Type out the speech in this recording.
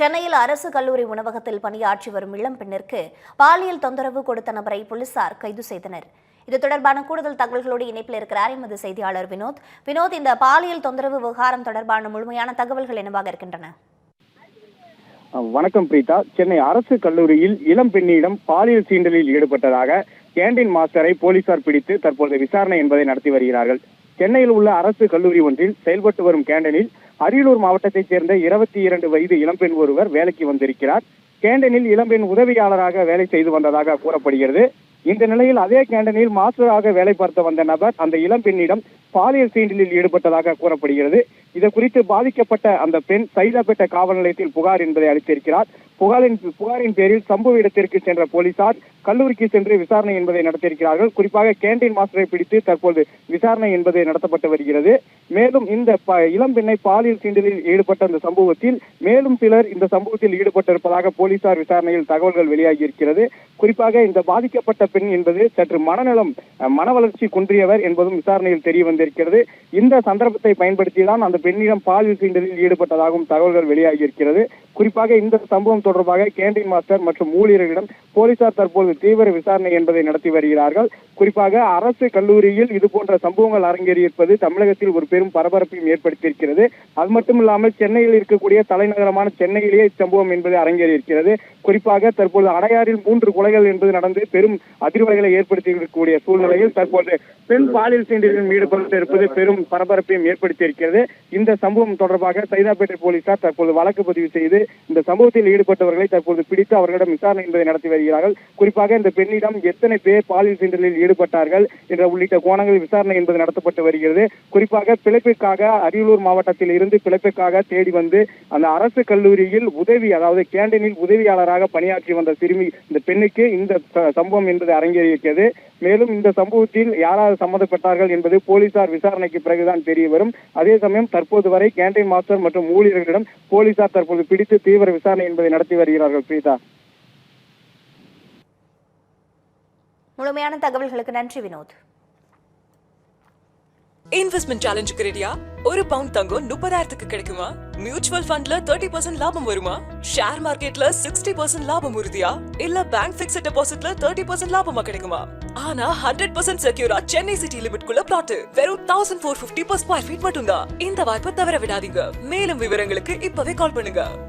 சென்னையில் அரசு கல்லூரி உணவகத்தில் பணியாற்றி வரும் இளம் பெண்ணிற்கு பாலியல் தொந்தரவு கொடுத்த நபரை போலீசார் கைது செய்தனர். இது தொடர்பான கூடுதல் தகவல்களோடு இணைப்பில் இருக்கிறார் எமது செய்தியாளர் வினோத். வினோத் இந்த பாலியல் தொந்தரவு விவகாரம் தொடர்பான முழுமையான தகவல்கள் என்னவாக இருக்கின்றன? வணக்கம் பிரீதா. சென்னை அரசு கல்லூரியில் இளம் பெண்ணிடம் பாலியல் சீண்டலில் ஈடுபட்டதாக கேண்டீன் மாஸ்டரை போலீசார் பிடித்து தற்போது விசாரணை என்பதை நடத்தி வருகிறார்கள். சென்னையில் உள்ள அரசு கல்லூரி ஒன்றில் செயல்பட்டு வரும் கேண்டனில் அரியலூர் மாவட்டத்தைச் சேர்ந்த இருபத்தி இரண்டு வயது இளம்பெண் ஒருவர் வேலைக்கு வந்திருக்கிறார். கேண்டனில் இளம்பெண் உதவியாளராக வேலை செய்து வந்ததாக கூறப்படுகிறது. இந்த நிலையில் அதே கேண்டனில் மாஸ்டராக வேலை பார்த்து வந்த நபர் அந்த இளம்பெண்ணிடம் பாலியல் சீண்டலில் ஈடுபட்டதாக கூறப்படுகிறது. இது குறித்து பாதிக்கப்பட்ட அந்த பெண் சைதாப்பேட்டை காவல் நிலையத்தில் புகார் என்பதை அளித்திருக்கிறார். புகாரின் புகாரின் பேரில் சம்பவ இடத்திற்கு சென்ற போலீசார் கல்லூரிக்கு சென்று விசாரணை என்பதை நடத்தியிருக்கிறார்கள். குறிப்பாக கேண்டீன் மாஸ்டரை பிடித்து தற்போது விசாரணை என்பது நடத்தப்பட்டு வருகிறது. மேலும் இந்த ப- இளம் பெண்ணை பாலியல் சீண்டலில் ஈடுபட்ட அந்த சம்பவத்தில் மேலும் சிலர் இந்த சம்பவத்தில் ஈடுபட்டிருப்பதாக போலீசார் விசாரணையில் தகவல்கள் வெளியாகி இருக்கிறது குறிப்பாக இந்த பாதிக்கப்பட்ட பெண் என்பது சற்று மனநலம் மன வளர்ச்சி குன்றியவர் என்பதும் விசாரணையில் தெரிய கொண்டிருக்கிறது. இந்த சந்தர்ப்பத்தை பயன்படுத்தி தான் அந்த பெண்ணிடம் பால் சீண்டலில் ஈடுபட்டதாகவும் தகவல்கள் வெளியாகி இருக்கிறது. குறிப்பாக இந்த சம்பவம் தொடர்பாக கேண்டீன் மாஸ்டர் மற்றும் ஊழியர்களிடம் போலீசார் தற்போது தீவிர விசாரணை என்பதை நடத்தி வருகிறார்கள். குறிப்பாக அரசு கல்லூரியில் இது போன்ற சம்பவங்கள் அரங்கேறியிருப்பது தமிழகத்தில் ஒரு பெரும் பரபரப்பையும் ஏற்படுத்தியிருக்கிறது. அது மட்டும் இல்லாமல் சென்னையில் இருக்கக்கூடிய தலைநகரமான சென்னையிலேயே இச்சம்பவம் என்பது அரங்கேறியிருக்கிறது. குறிப்பாக தற்போது அடையாறில் மூன்று கொலைகள் என்பது நடந்து பெரும் அதிர்வலைகளை ஏற்படுத்தியிருக்கக்கூடிய சூழ்நிலையில் தற்போது பெண் பாலியல் சீண்டலில் ஈடுபட்டிருப்பது பெரும் பரபரப்பையும் ஏற்படுத்தியிருக்கிறது. இந்த சம்பவம் தொடர்பாக சைதாப்பேட்டை போலீசார் தற்போது வழக்கு பதிவு செய்து இந்த சம்பவத்தில் ஈடுபட்டவர்களை தற்போது பிடித்து அவர்களிடம் விசாரணை என்பதை நடத்தி வருகிறார்கள். குறிப்பாக இந்த பெண்ணிடம் எத்தனை பேர் பாலியல் சீண்டலில் ஈடுபட்டார்கள் என்ற உள்ளிட்ட கோணங்களில் விசாரணை என்பது நடத்தப்பட்டு வருகிறது. குறிப்பாக பிழைப்பிற்காக அரியலூர் மாவட்டத்தில் இருந்து பிழைப்பிற்காக தேடி வந்து அந்த அரசு கல்லூரியில் உதவி அதாவது கேண்டீனில் உதவியாளராக பணியாற்றி வந்த சிறுமி இந்த பெண்ணுக்கு இந்த சம்பவம் என்பது அரங்கேறியிருக்கிறது மேலும் இந்த சம்பவத்தில் யாராவது சம்பந்தப்பட்டார்கள் என்பது போலீசார் விசாரணைக்கு பிறகுதான் தெரிய வரும் அதே சமயம் தற்போது வரை கேண்டீன் மாஸ்டர் மற்றும் ஊழியர்களிடம் போலீசார் தற்போது பிடித்து தீவிர விசாரணை என்பதை நடத்தி வருகிறார்கள் பிரீதா. முழுமையான தகவல்களுக்கு நன்றி வினோத். இன்வெஸ்ட்மெண்ட் சேலஞ்சுக்கு ரெடியா ஒரு பவுண்ட் தங்கம் முப்பதாயிரத்துக்கு கிடைக்குமா? மியூச்சுவல் ஃபண்ட்ல தேர்ட்டி பர்சன்ட் லாபம் வருமா? ஷேர் மார்க்கெட்ல சிக்ஸ்டி பர்சன்ட் லாபம் உறுதியா? இல்ல பேங்க் பிக்ஸ்ட் டெபாசிட்ல தேர்ட்டி பர்சன்ட் லாபமா கிடைக்குமா? ஆனா ஹண்ட்ரட் பர்சன்ட் செக்யூரா சென்னை சிட்டி லிமிட் குள்ள பிளாட் வெறும் thousand four fifty per square feet மட்டும்தான். இந்த வாய்ப்பை தவற விடாதீங்க. மேலும் விவரங்களுக்கு இப்பவே கால் பண்ணுங்க.